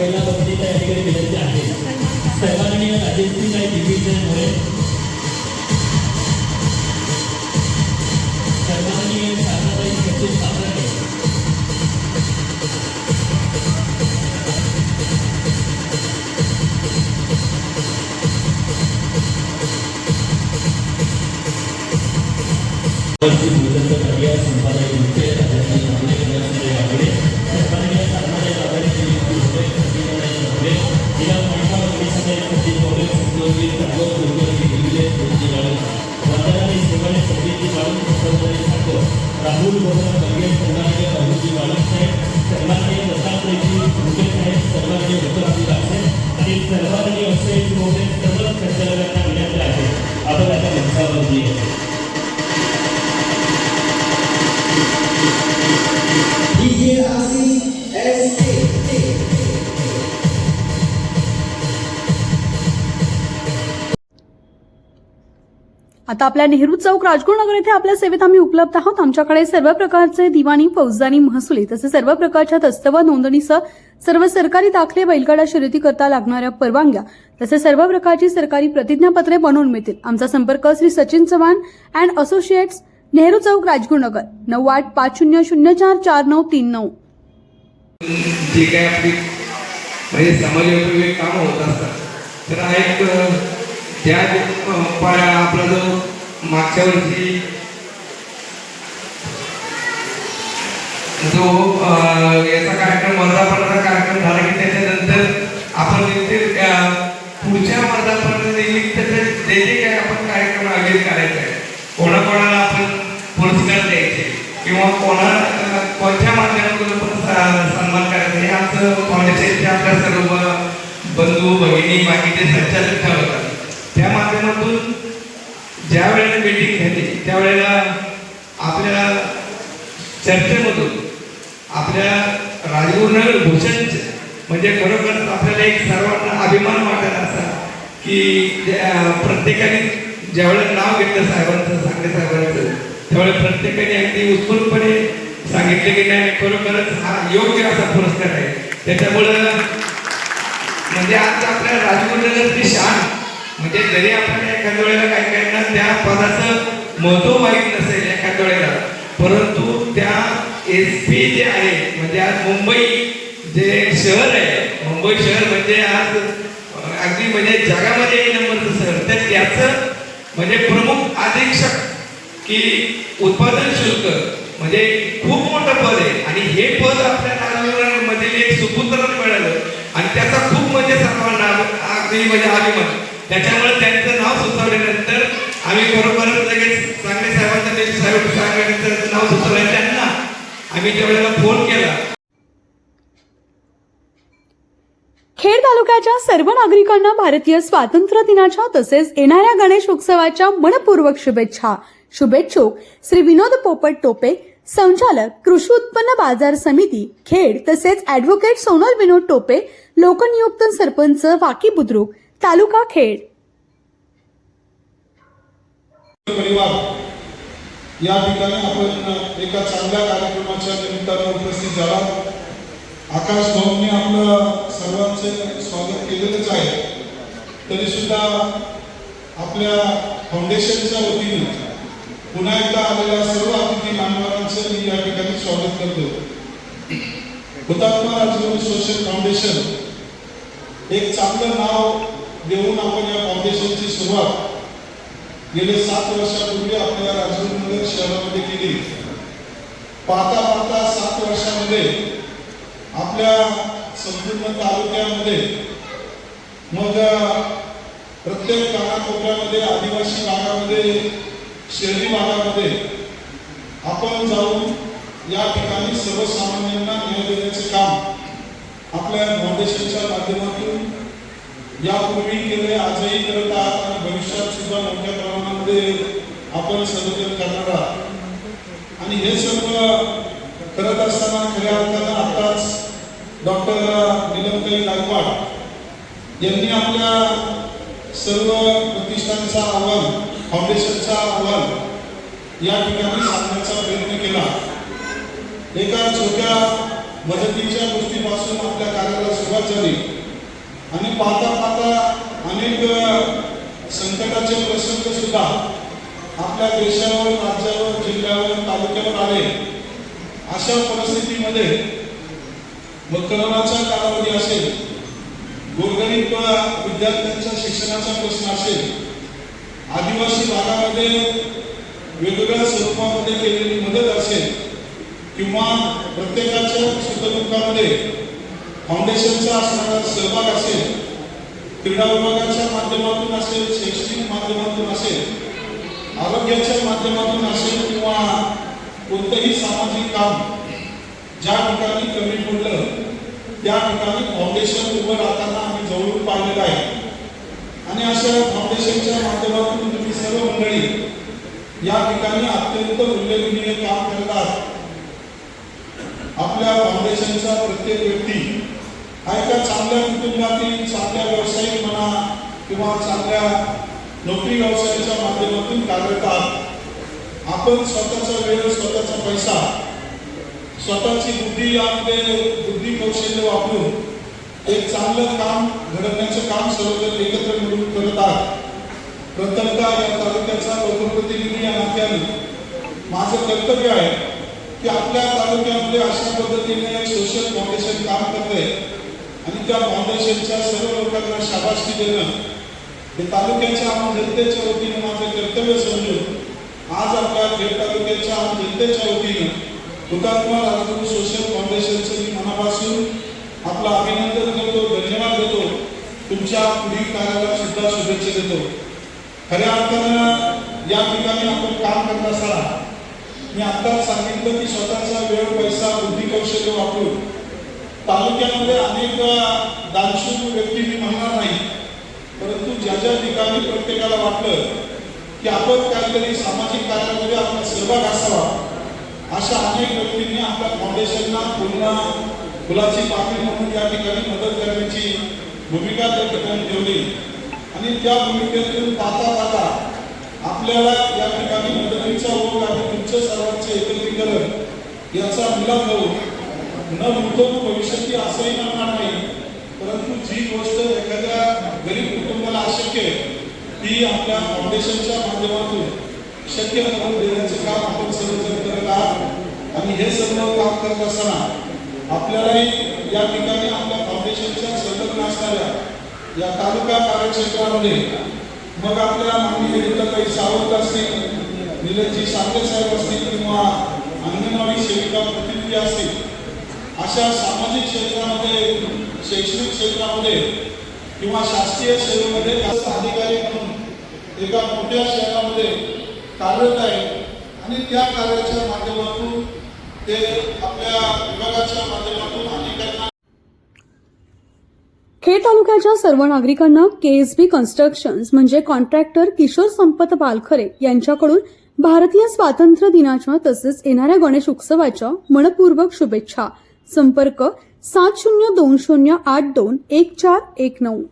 पहिला बक्षीस या ठिकाणी विनंती आहे सन्माननीय राजेश्री नाईक डिव्हिजन मुळे सन्माननीय शारदाबाई सचिन साबराटे संपादक गाडून संतोषी सागर राहुल गोरा बंगे सन्माननीय राहुलजी गाडून साहेब सन्माननीय दत्तात्रयजी फुके साहेब सन्माननीय उत्तराजी दासे आणि सन्माननीय आता आपल्या नेहरू चौक राजगुरुनगर येथे आपल्या सेवेत आम्ही उपलब्ध आहोत. आमच्याकडे सर्व प्रकारचे दिवाणी फौजदानी महसुली तसेच सर्व प्रकारच्या दस्तवा नोंदणीसह सर्व सरकारी दाखले बैलगाडा शर्यती करता लागणाऱ्या परवानग्या तसेच सर्व प्रकारची सरकारी प्रतिज्ञापत्रे बनवून मिळतील. आमचा संपर्क श्री सचिन चव्हाण अँड असोसिएट्स नेहरू चौक राजगुरुनगर नऊ आठ पाच शून्य शून्य चार चार नऊ तीन नऊ. जे आपली म्हणजे समाजोपयोगी कामं होत असतात तर हा एक त्या आपला जो मागच्या वर्षी जो याचा कार्यक्रम वर्धापनाचा कार्यक्रम झाला की त्याच्यानंतर आपण पुढच्या वर्धापन निमित्त जे जे काय आपण कार्यक्रम आयोजित करायचा आहे कोणाकोणाला आपण पुरस्कार द्यायचे किंवा कोणा कोणत्या माध्यमातून आपण सन्मान करायचा हे आमचं फाउंडेशनचे आपल्या सर्व बंधू भगिनी बाकीचे संचालक ठरवतात. त्या माध्यमातून ज्या वेळेला मीटिंग घेते त्यावेळेला आपल्या चर्चेमधून आपल्या राजगुरुनगर भूषणचे म्हणजे खरोखरच आपल्याला एक सर्वांना अभिमान वाटायला असा की ज्या- प्रत्येकाने ज्यावेळेला नाव घेतलं साहेबांचं सांगले साहेबांचं त्यावेळेला प्रत्येकाने अगदी उत्स्फूर्तपणे सांगितले की नाही खरोखरच हा योग्य असा पुरस्कार आहे. त्याच्यामुळं म्हणजे आज आपल्या राजगुरुनगरची शान म्हणजे जरी आपण एखाद्या वेळेला काही काहींना त्या पदाचं महत्त्व माहीत नसेल एखाद्या वेळेला. परंतु त्या एस पी जे आहे म्हणजे आज मुंबई जे शहर आहे मुंबई शहर म्हणजे आज अगदी म्हणजे जगामध्ये नंबरचं शहर. तर त्याचं म्हणजे प्रमुख अधीक्षक की उत्पादन शुल्क म्हणजे खूप मोठं पद आहे. आणि हे पद आपल्या राजगुरुनगरमधील एक सुपुत्र मिळालं. आणि त्याचा खूप म्हणजे सर्वांना अगदी म्हणजे अभिमान. त्याच्यामुळे त्यांचं नाव सुचवल्यानंतर आम्ही खरोखरच लगेच चांगले साहेबांचं ते साहेब सांगल्यानंतर नाव सुचवलं त्यांना. आम्ही त्यावेळेला फोन केला. खेड तालुक्याच्या सर्व नागरिकांना भारतीय स्वातंत्र्य दिनाच्या तसेच येणाऱ्या गणेश उत्सवाच्या मनपूर्वक शुभेच्छा. शुभेच्छुक श्री विनोद पोपट टोपे संचालक कृषी उत्पन्न बाजार समिती खेड तसेच ऍडव्होकेट सोनल विनोद टोपे लोकनियुक्त सरपंच वाकी बुद्रुक तालुका खेड. परिवार. या ठिकाणी आपण एका चांगल्या कार्यक्रमाच्या निमित्तानं उपस्थित झाला. आकाश भाऊंनी आपलं सर्वांचे स्वागत केलेलंच आहे. तरी सुद्धा आपल्या फाउंडेशनच्या वतीने पुन्हा एकदा आलेल्या सर्व अतिथी मान्यवरांचं मी या ठिकाणी स्वागत करतो. हुतात्मा राजगुरू सोशल फाउंडेशन एक चांगलं नाव देऊन आपण या फाउंडेशनची सुरुवात गेले सात वर्षापूर्वी आपल्या राजगुरुनगर शहरामध्ये केली. पाहता पाहता सात वर्षामध्ये आपल्या संपूर्ण तालुक्यामध्ये मग प्रत्येक कानाकोपऱ्यामध्ये आदिवासी भागामध्ये शहरी भागामध्ये आपण जाऊन या ठिकाणी सर्वसामान्यांना न्याय देण्याचे काम आपल्या फाउंडेशनच्या माध्यमातून यापूर्वी केले आजही करत आहात आणि भविष्यात सुद्धा मोठ्या प्रमाणामध्ये आपण सर्वजण करणार आहात. आणि हे सर्व करत असताना खऱ्या अर्थानं आताच डॉक्टर निलमताई गायकवाड यांनी आपल्या सर्व प्रतिष्ठानचा अहवाल फाउंडेशनचा अहवाल या ठिकाणी सांगण्याचा प्रयत्न केला. एका छोट्या मदतीच्या गोष्टीपासून आपल्या कार्याला सुरुवात झाली. आणि पाहता पाहता अनेक संकटाचे प्रसंग सुद्धा आपल्या देशावर राज्यावर जिल्ह्यावर तालुक्यावर आले. अशा परिस्थितीमध्ये मग करोनाचा कालावधी असेल गोरगरीब विद्यार्थ्यांच्या शिक्षणाचा प्रश्न असेल आदिवासी भागामध्ये वेगवेगळ्या स्वरूपामध्ये केलेली मदत असेल किंवा प्रत्येकाच्या सुखदुःखामध्ये फाउंडेशनचा असणारा सहभाग असेल क्रीडा विभागाच्या माध्यमातून असेल शैक्षणिक माध्यमातून असेल आरोग्याच्या माध्यमातून असेल किंवा कोणतंही सामाजिक काम ज्या ठिकाणी कमी पडलं त्या ठिकाणी फाउंडेशन उभं राहताना आम्ही जवळून पाहिलेलं आहे. आणि अशा फाउंडेशनच्या माध्यमातून तुम्ही सर्व मंडळी या ठिकाणी अत्यंत उल्लेखनीय काम करतात. आपल्या फाउंडेशनचा प्रत्येक व्यक्ती हा एका चांगल्या कुटुंबातील चांगल्या व्यावसायिक म्हणा किंवा चांगल्या नोकरी व्यवसायाच्या माध्यमातून कार्यरत आहात आपण स्वतःचा वेळ स्वतःचा पैसा स्वतःची बुद्धी यामध्ये बुद्धी कौशल्य वापरून एक चांगलं काम घडवण्याचं काम सर्वजण एकत्र मिळून करत आहात. प्रथमतः या तालुक्याचा लोकप्रतिनिधी या नात्याने माझं कर्तव्य आहे की आपल्या तालुक्यामध्ये अशा पद्धतीने सोशल फाउंडेशन काम आणि त्या फाउंडेशनच्या सर्व लोकांना शाबासकी देणं हे तालुक्याच्या आम जनतेच्या वतीनं माझं कर्तव्य समजून आज आपल्या खेड तालुक्याच्या आम जनतेच्या वतीनं हुतात्मा राजगुरू सोशल फाउंडेशनचं मी मनापासून आपलं अभिनंदन करतो धन्यवाद देतो. तुमच्या पुढील कार्याला सुद्धा शुभेच्छा देतो. खऱ्या अर्थानं या ठिकाणी आपण काम करत असताना मी आत्ताच सांगितलं की स्वतःचा वेळ पैसा बुद्धी कौशल्य वापरून तालुक्यामध्ये अनेक दानशूर व्यक्ती मी म्हणणार नाही. परंतु ज्या ज्या ठिकाणी प्रत्येकाला वाटलं की आपण काहीतरी सामाजिक कार्यामध्ये आपला सहभाग असावा अशा अनेक व्यक्तींनी आपल्या फाउंडेशनला पुन्हा फुलाची पाकळी म्हणून या ठिकाणी मदत करण्याची भूमिका त्या ठिकाणी ठेवली. आणि त्या भूमिकेतून पाहता पाहता आपल्याला या ठिकाणी मदतीचा ओघ आणि तुमचं सर्वांचे एकत्रीकरण याचा मिलाप होऊन न नूतन भविष्याची असंही म्हणणार नाही. परंतु जी गोष्ट एखाद्या गरीब कुटुंबाला अशक्य आहे ती आपल्या फाउंडेशनच्या माध्यमातून शक्य करून देण्याचे काम आपण सर्वजण करत आहात. आणि हे सर्व काम करत असताना आपल्यालाही या ठिकाणी आपल्या फाउंडेशनच्या संलग्न असणाऱ्या या तालुका कार्यक्षेत्रामध्ये मग आपल्या मागणी काही सावंत असतील निलजी साखरे साहेब असतील किंवा अंगणवाडी सेविका प्रतिनिधी असतील अशा सामाजिक क्षेत्रामध्ये शैक्षणिक क्षेत्रामध्ये किंवा शासकीय सेवेमध्ये जास्त अधिकारी म्हणून एका मोठ्या शहरामध्ये कार्यरत आहे. आणि त्या कार्याच्या माध्यमातून ते आपल्या विभागाच्या माध्यमातून अनेकांना खेड तालुक्याच्या सर्व नागरिकांना केएसबी कन्स्ट्रक्शन्स म्हणजे कॉन्ट्रॅक्टर किशोर संपत पालखरे यांच्याकडून भारतीय स्वातंत्र्य दिनाच्या तसेच येणाऱ्या गणेश उत्सवाच्या मनपूर्वक शुभेच्छा. संपर्क सात शून्य दोन शून्य आठ दोन एक चार एक नऊ.